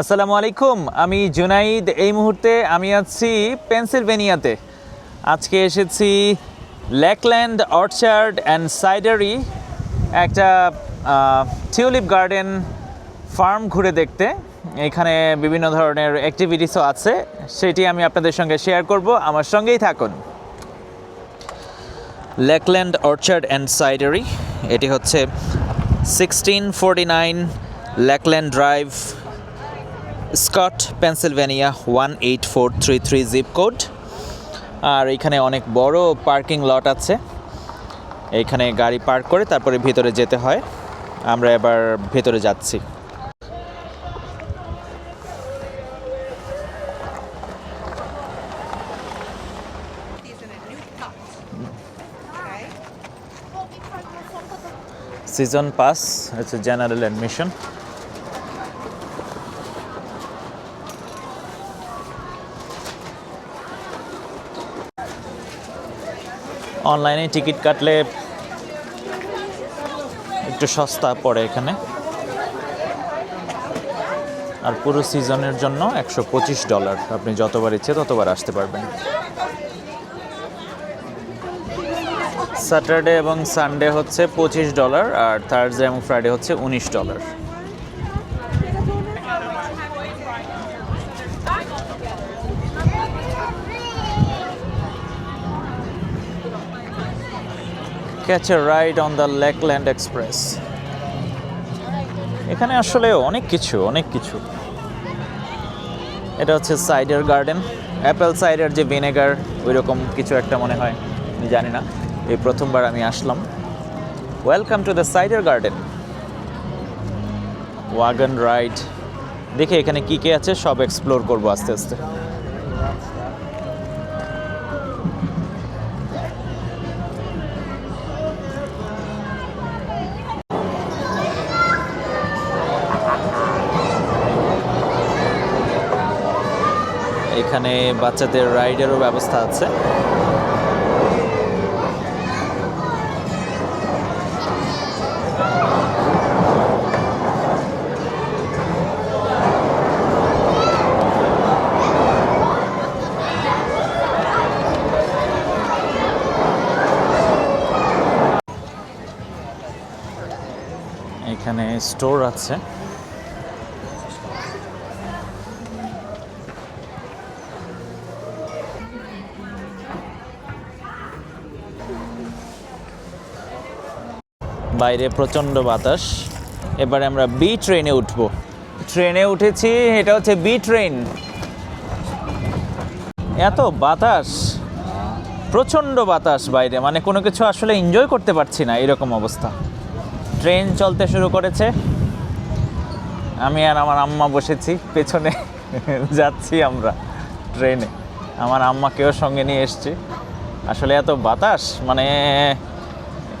আসসালামু আলাইকুম, আমি জুনাইদ। এই মুহূর্তে আমি আছি পেনসিলভেনিয়াতে। আজকে এসেছি ল্যাকল্যান্ড, অর্চার্ড অ্যান্ড সাইডারি, একটা টিউলিপ গার্ডেন ফার্ম ঘুরে দেখতে। এখানে বিভিন্ন ধরনের অ্যাক্টিভিটিসও আছে, সেটি আমি আপনাদের সঙ্গে শেয়ার করব। আমার সঙ্গেই থাকুন। ল্যাকল্যান্ড, অর্চার্ড অ্যান্ড সাইডারি, এটি হচ্ছে sixteen forty nine Lakeland drive Scott Pennsylvania one eight four three three zip code আর এখানে অনেক বড় পার্কিং লট আছে। এখানে গাড়ি পার্ক করে তারপরে ভিতরে যেতে হয়। আমরা এবার ভেতরে যাচ্ছি? সিজন পাস হচ্ছে জেনারেল অ্যাডমিশন অনলাইনে টিকিট কাটলে একটু সস্তা পড়ে এখানে। আর পুরো সিজনের জন্য একশো পঁচিশ ডলার। আপনি যতবার ইচ্ছে ততবার আসতে পারবেন। স্যাটারডে এবং সানডে হচ্ছে পঁচিশ ডলার, আর থার্সডে এবং ফ্রাইডে হচ্ছে উনিশ dollar. Catch a ride on the Lakeland Express এখানে আসলে অনেক কিছু অনেক কিছু। এটা হচ্ছে সাইডার গার্ডেন অ্যাপেল সাইডার যে ভিনেগার ওই রকম কিছু একটা মনে হয়, আমি জানি না। এই প্রথমবার আমি আসলাম। Welcome to the cider garden wagon ride দেখে এখানে কি কি আছে, সব এক্সপ্লোর করব আস্তে আস্তে। এখানে বাচ্চাদের রাইডেরও ব্যবস্থা আছে। এখানে স্টোর আছে। বাইরে প্রচণ্ড বাতাস। এবারে আমরা বি ট্রেনে উঠব। ট্রেনে উঠেছি, এটা হচ্ছে বি ট্রেন এত বাতাস, প্রচণ্ড বাতাস বাইরে মানে কোনো কিছু আসলে এনজয় করতে পারছি না, এরকম অবস্থা। ট্রেন চলতে শুরু করেছে। আমি আর আমার আম্মা বসেছি, পেছনে যাচ্ছি আমরা ট্রেনে আমার আম্মাকেও সঙ্গে নিয়ে এসছি। আসলে এত বাতাস মানে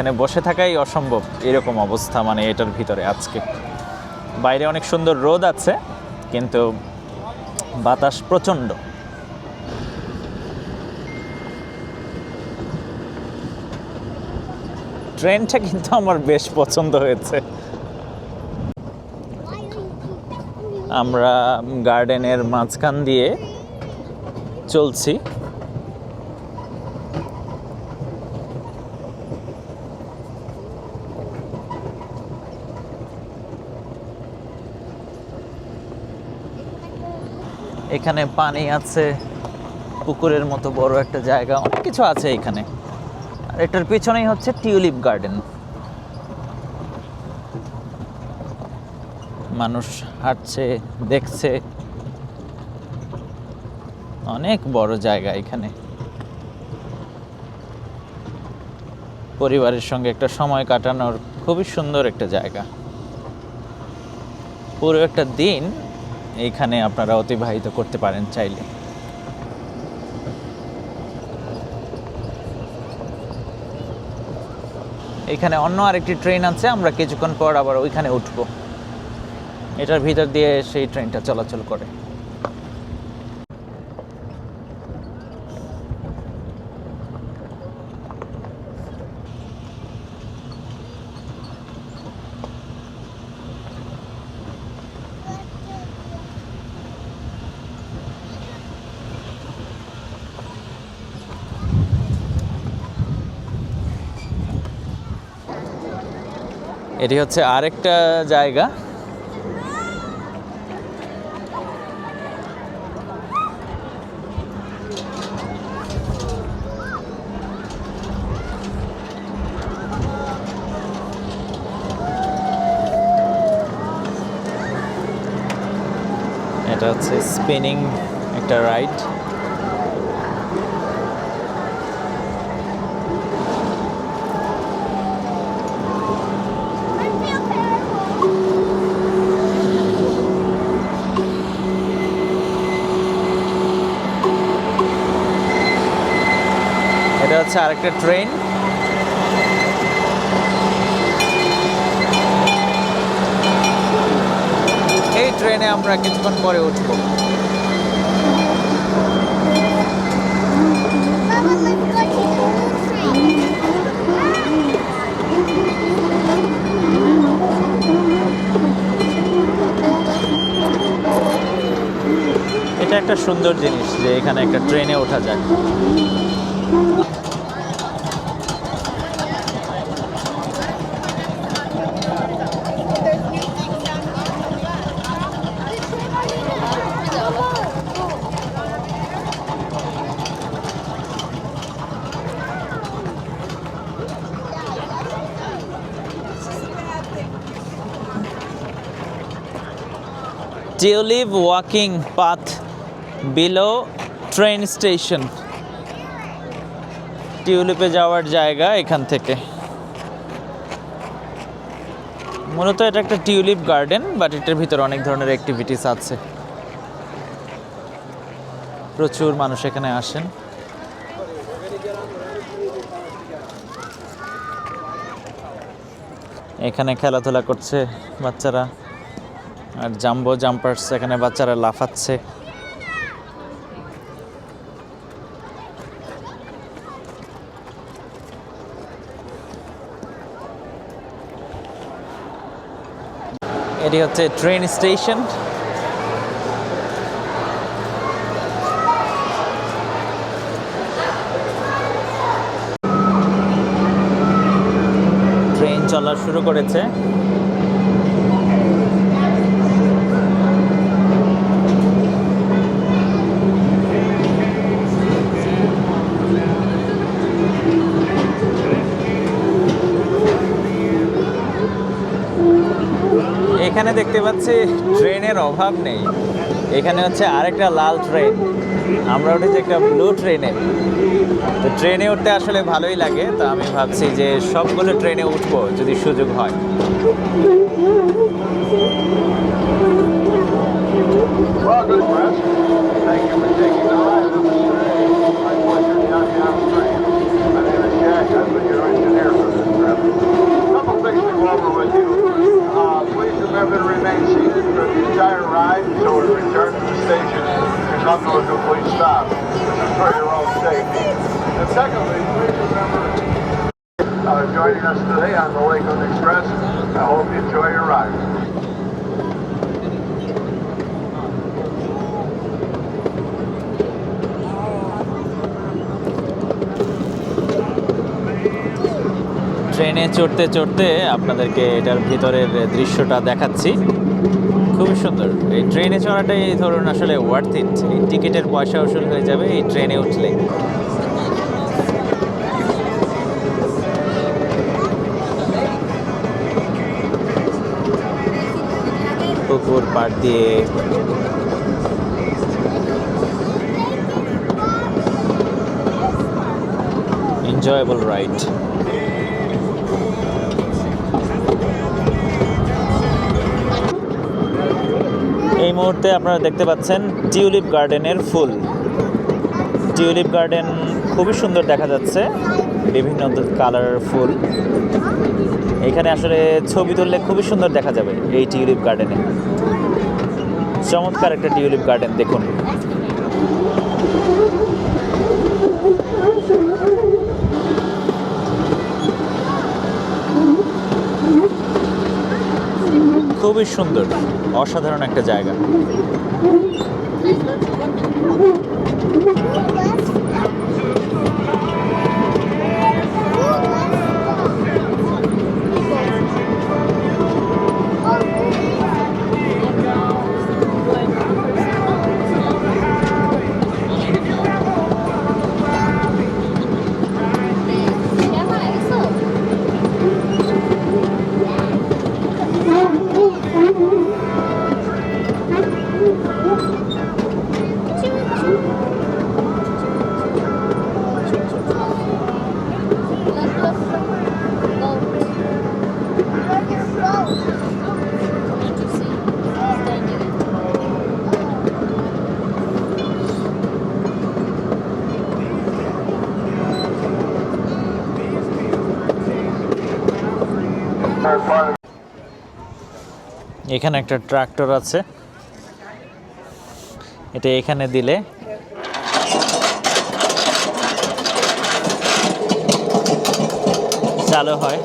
এখানে বসে থাকাই অসম্ভব এরকম অবস্থা মানে এটার ভিতরে আজকে। বাইরে অনেক সুন্দর রোদ আছে, কিন্তু বাতাস প্রচণ্ড। ট্রেনটা কিন্তু আমার বেশ পছন্দ হয়েছে। আমরা গার্ডেনের মাঝখান দিয়ে চলছি। এখানে পানি আছে, পুকুরের মতো বড় একটা জায়গা, অনেক কিছু আছে এখানে। আর এটার পিছনেই হচ্ছে টিউলিপ গার্ডেন। মানুষ হাঁটছে, দেখছে। অনেক বড় জায়গা এখানে। পরিবারের সঙ্গে একটা সময় কাটানোর খুবই সুন্দর একটা জায়গা। পুরো একটা দিন এইখানে আপনারা অতিবাহিত করতে পারেন চাইলে। এখানে অন্য আরেকটি ট্রেন আছে, আমরা কিছুক্ষণ পর আবার ওইখানে উঠব। এটার ভিতর দিয়ে সেই ট্রেনটা চলাচল করে। এটি হচ্ছে আরেকটা জায়গা। এটা হচ্ছে স্পিনিং একটা রাইড। হচ্ছে আরেকটা ট্রেন এই ট্রেনে আমরা কিছুক্ষণ পরে উঠবো. এটা একটা সুন্দর জিনিস যে এখানে একটা ট্রেনে ওঠা যায় tulip walking path below train station. টিউলিপে যাওয়ার জায়গা এখান থেকে। মূলত এটা একটা টিউলিপ গার্ডেন, বাট এটার ভিতরে অনেক ধরনের অ্যাক্টিভিটিস আছে। প্রচুর মানুষ এখানে আসেন। এখানে খেলাধুলা করছে বাচ্চারা। আর জাম্বো জাম্পার্স এখানে বাচ্চারা লাফাচ্ছে। এটি হচ্ছে ট্রেন স্টেশন। ট্রেন চলা শুরু করেছে। এখানে দেখতে পাচ্ছি ট্রেনের অভাব নেই। এখানে হচ্ছে আরেকটা লাল ট্রেন। আমরা উঠেছি একটা ব্লু ট্রেনে তো ট্রেনে উঠতে আসলে ভালোই লাগে, তো আমি ভাবছি যে সবগুলো ট্রেনে উঠবো যদি সুযোগ হয়। Please remember to remain seated for the entire ride until we return to the station to come to a complete stop. This is for your own safety. And secondly, please remember uh, joining us today on the Lakeland Express. I hope you enjoy your ride. ট্রেনে চড়তে চড়তে আপনাদেরকে এটার ভিতরের দৃশ্যটা দেখাচ্ছি। খুবই সুন্দর। এই ট্রেনে চড়াটাই ধরুন আসলে ওয়ার্থ ইট এই টিকিটের পয়সা উসুল হয়ে যাবে এই ট্রেনে উঠলে। পুকুর পাড় দিয়ে। এনজয়েবল রাইড মুহূর্তে আপনারা দেখতে পাচ্ছেন টিউলিপ গার্ডেনের ফুল। টিউলিপ গার্ডেন খুবই সুন্দর দেখা যাচ্ছে, বিভিন্ন কালার ফুল। এখানে আসলে ছবি তুললে খুবই সুন্দর দেখা যাবে এই টিউলিপ গার্ডেনে। চমৎকার একটা টিউলিপ গার্ডেন দেখুন। খুবই সুন্দর। অসাধারণ একটা জায়গা। এখানে একটা ট্রাক্টর আছে। এটা এখানে দিলে চালু হয়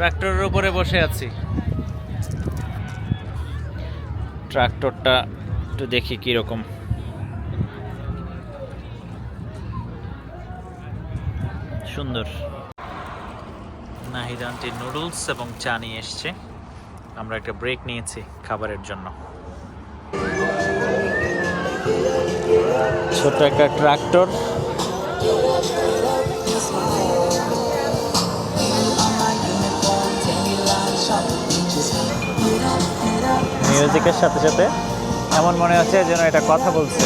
ট্রাক্টরের উপরে বসে আছি। ট্রাক্টরটা একটু দেখি কীরকম। সুন্দর। নাহিদ আন্টি নুডলস এবং চা নিয়ে এসছে। আমরা একটা ব্রেক নিয়েছি খাবারের জন্য। ছোট একটা ট্রাক্টর। মিউজিকের সাথে সাথে এমন মনে হচ্ছে যেন এটা কথা বলছে।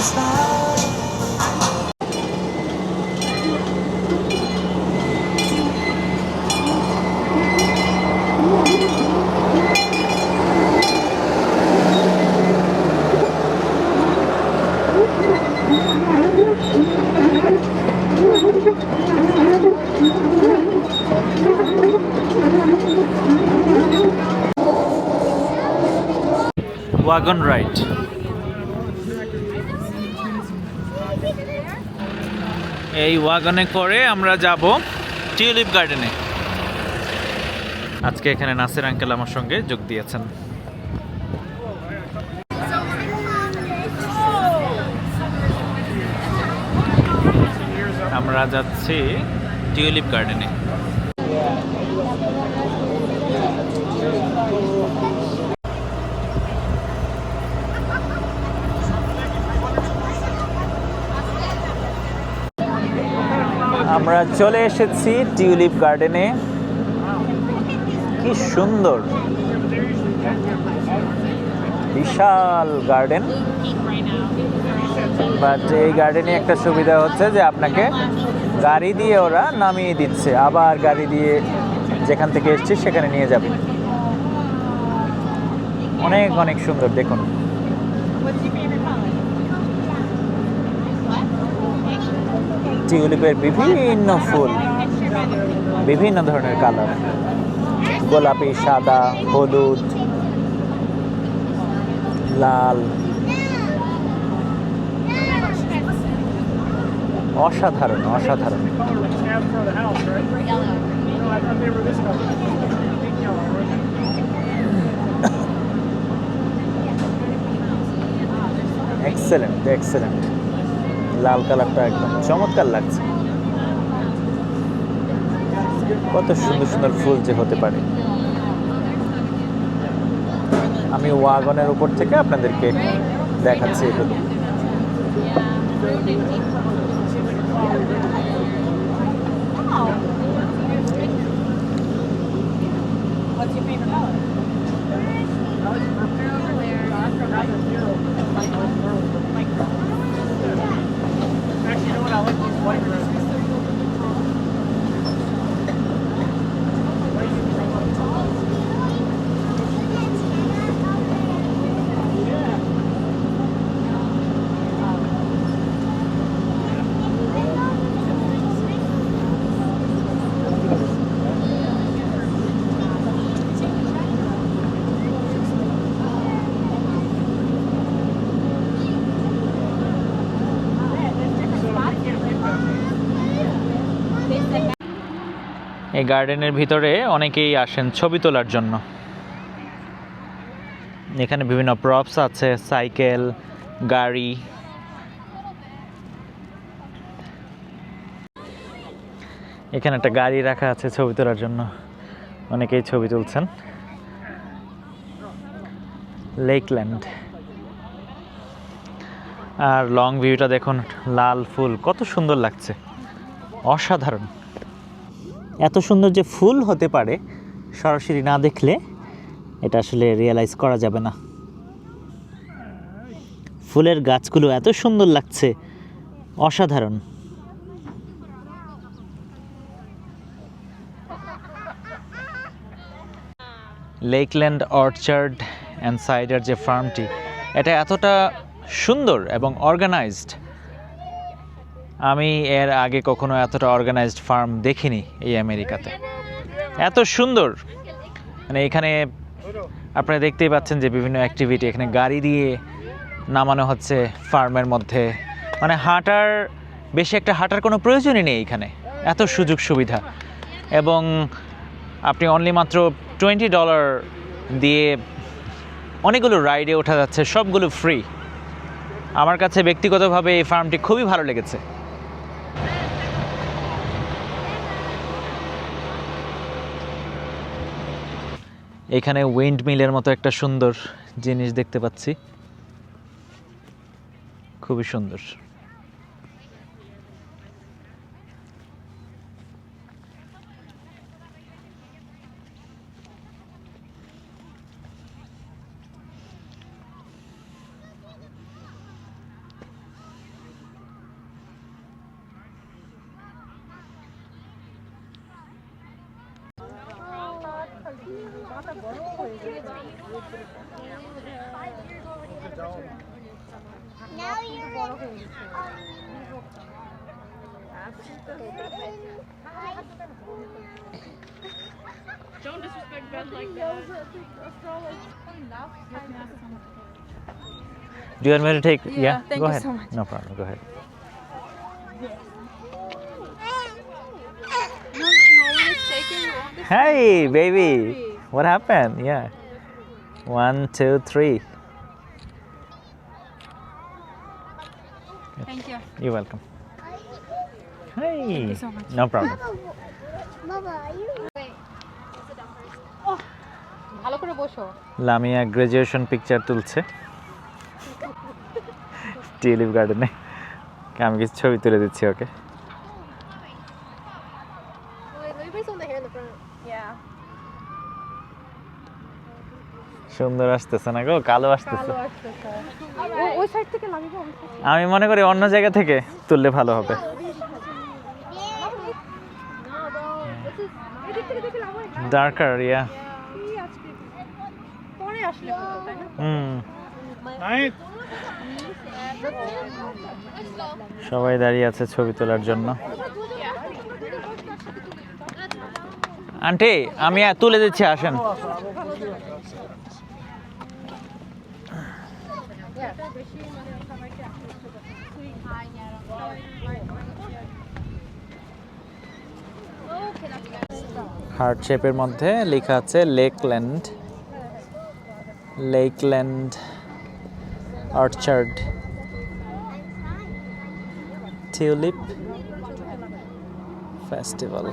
ওয়াগন রাইড এই ওয়াগনে করে আমরা যাব টিউলিপ গার্ডেনে। আজকে এখানে নাসির আঙ্কেল আমার সঙ্গে যোগ দিয়েছেন। আমরা যাচ্ছি টিউলিপ গার্ডেনে। আমরা চলে এসেছি টিউলিপ গার্ডেনে। কি সুন্দর। বিশাল গার্ডেন। বাট এই গার্ডেনে একটা সুবিধা হচ্ছে যে আপনাকে গাড়ি দিয়ে ওরা নামিয়ে দিচ্ছে। আবার গাড়ি দিয়ে যেখান থেকে এসছি সেখানে নিয়ে যাবে। অনেক অনেক সুন্দর, দেখুন। টিউলিপের বিভিন্ন ফুল বিভিন্ন ধরনের কালার। গোলাপি সাদা হলুদ লাল। অসাধারণ অসাধারণ। এক্সেলেন্ট এক্সেলেন্ট লাল কালারটা একদম চমৎকার লাগছে। কত সুন্দর সুন্দর ফুল যে হতে পারে। আমি ওয়াগনের উপর থেকে আপনাদেরকে দেখাচ্ছি এগুলো। এই গার্ডেনের ভিতরে অনেকেই আসেন ছবি তোলার জন্য। এখানে বিভিন্ন প্রপস আছে, সাইকেল, গাড়ি। এখানে একটা গাড়ি রাখা আছে ছবি তোলার জন্য। অনেকেই ছবি তুলছেন। লেকল্যান্ড আর লং ভিউটা দেখুন, লাল ফুল, কত সুন্দর লাগছে। অসাধারণ। এত সুন্দর যে ফুল হতে পারে, সরাসরি না দেখলে এটা আসলে রিয়েলাইজ করা যাবে না। ফুলের গাছগুলো এত সুন্দর লাগছে, অসাধারণ। লেকল্যান্ড অর্চার্ড অ্যান্ড সাইডার যে ফার্মটি এটা এতটা সুন্দর এবং অর্গানাইজড আমি এর আগে কখনো এতটা অর্গানাইজড ফার্ম দেখিনি এই আমেরিকাতে। এত সুন্দর। মানে এখানে আপনারা দেখতেই পাচ্ছেন যে বিভিন্ন অ্যাক্টিভিটি এখানে গাড়ি দিয়ে নামানো হচ্ছে ফার্মের মধ্যে। মানে হাঁটার, বেশি একটা হাঁটার কোনো প্রয়োজনই নেই এখানে। এত সুযোগ সুবিধা। এবং আপনি অনলি মাত্র টোয়েন্টি ডলার দিয়ে অনেকগুলো রাইডে ওঠা যাচ্ছে, সবগুলো ফ্রি আমার কাছে ব্যক্তিগতভাবে এই ফার্মটি খুবই ভালো লেগেছে। এখানে উইন্ড মিলের মতো একটা সুন্দর জিনিস দেখতে পাচ্ছি। খুবই সুন্দর। Don't disrespect Ben like that. Do you want me to take? Yeah, thank go you ahead. so much. No problem. Go ahead. No, no one is taking you on this. Hey, baby. What happened? Yeah. One, two, three. Thank you. You're welcome. Hey. you so much. No problem. Mama, are you? ভালো করে বসো Lamia graduation picture তুলছে tulip গার্ডেনে আমি কিছু ছবি তুলে দিচ্ছি ওকে. সুন্দর আসতেছে না গো কালো আসতেছে আমি মনে করি অন্য জায়গা থেকে তুললে ভালো হবে ডার্কার ইয়া কি আজকে পরে আসলে হতো তাই না হুম সবাই দাঁড়িয়ে আছে ছবি তোলার জন্য। আন্টি, আমি তুলে দিচ্ছি, আসেন। হার্ট শেপের মধ্যে লেখা আছে Lakeland Lakeland orchard tulip festival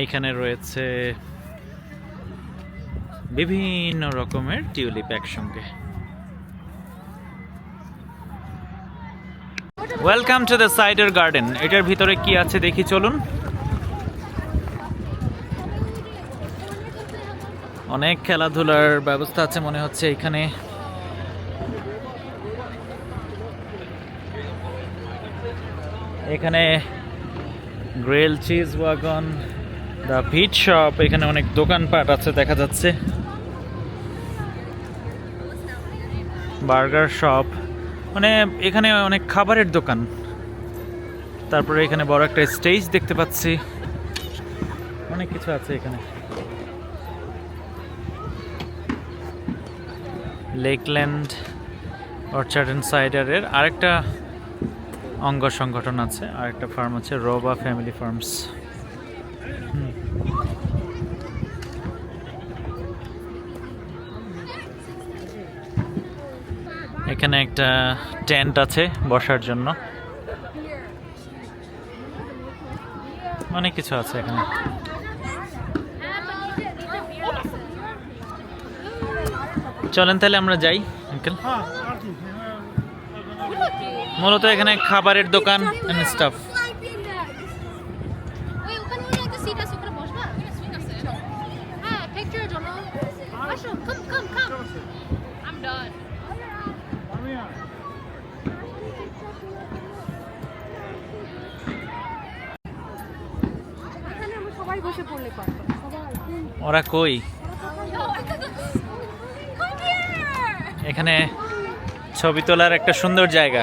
এইখানে রয়েছে বিভিন্ন রকমের টিউলিপ একসঙ্গে। Welcome to the cider garden এটার ভিতরে কি আছে দেখি চলুন। অনেক খেলাধুলার ব্যবস্থা আছে মনে হচ্ছে এখানে। এখানে grill, cheese, wagon the wheat shop এখানে অনেক দোকানপাট আছে, দেখা যাচ্ছে। বার্গার শপ মানে এখানে অনেক খাবারের দোকান। তারপরে এখানে বড় একটা স্টেজ দেখতে পাচ্ছি। অনেক কিছু আছে এখানে। লেকল্যান্ড অর্চার্ড অ্যান্ড সাইডারের আরেকটা অঙ্গ সংগঠন আছে, আরেকটা ফার্ম আছে রোবা ফ্যামিলি ফার্মস এখানে একটা টেন্ট আছে বসার জন্য। অনেক কিছু আছে এখানে। চলেন তাহলে আমরা যাই আঙ্কেল। মূলত এখানে খাবারের দোকান স্টাফ ওই ওখানে ওই একটা সিট আছে ওখানে বসবা হ্যাঁ পিকচারের জন্য আসো কাম কাম কাম আই এম ডান এখানে আমরা সবাই বসে পড়লে পারব সবাই ওরা কই? এখানে ছবি তোলার একটা সুন্দর জায়গা।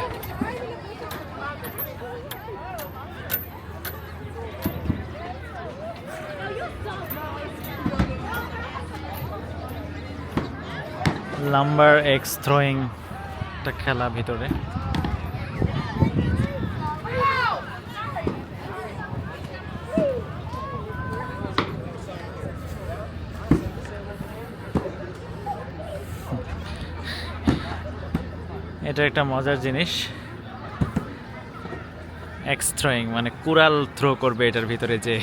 লাম্বার এক্স থ্রোয়িং একটা খেলা ভিতরে। এটা একটা মজার জিনিস। এক্স থ্রোয়িং মানে কুড়াল থ্রো করবে এটার ভিতরে যে।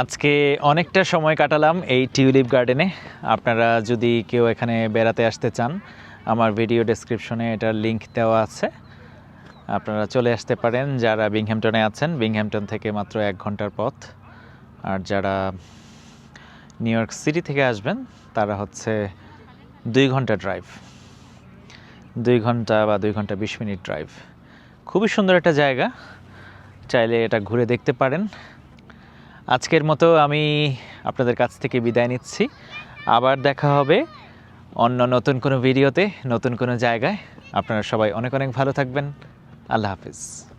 আজকে অনেকটা সময় কাটালাম এই টিউলিপ গার্ডেনে। আপনারা যদি কেউ এখানে বেড়াতে আসতে চান, আমার ভিডিও ডেসক্রিপশনে এটার লিংক দেওয়া আছে। আপনারা চলে আসতে পারেন যারা বিংহ্যামটনে আছেন। বিংহ্যামটন থেকে মাত্র এক ঘণ্টার পথ। আর যারা নিউ ইয়র্ক সিটি থেকে আসবেন, তারা হচ্ছে দুই ঘণ্টা ড্রাইভ দুই ঘণ্টা বা দুই ঘণ্টা বিশ মিনিট ড্রাইভ খুবই সুন্দর একটা জায়গা, চাইলে এটা ঘুরে দেখতে পারেন। আজকের মতো আমি আপনাদের কাছ থেকে বিদায় নিচ্ছি। আবার দেখা হবে অন্য নতুন কোনো ভিডিওতে, নতুন কোনো জায়গায়। আপনারা সবাই অনেক অনেক ভালো থাকবেন। আল্লাহ হাফিজ।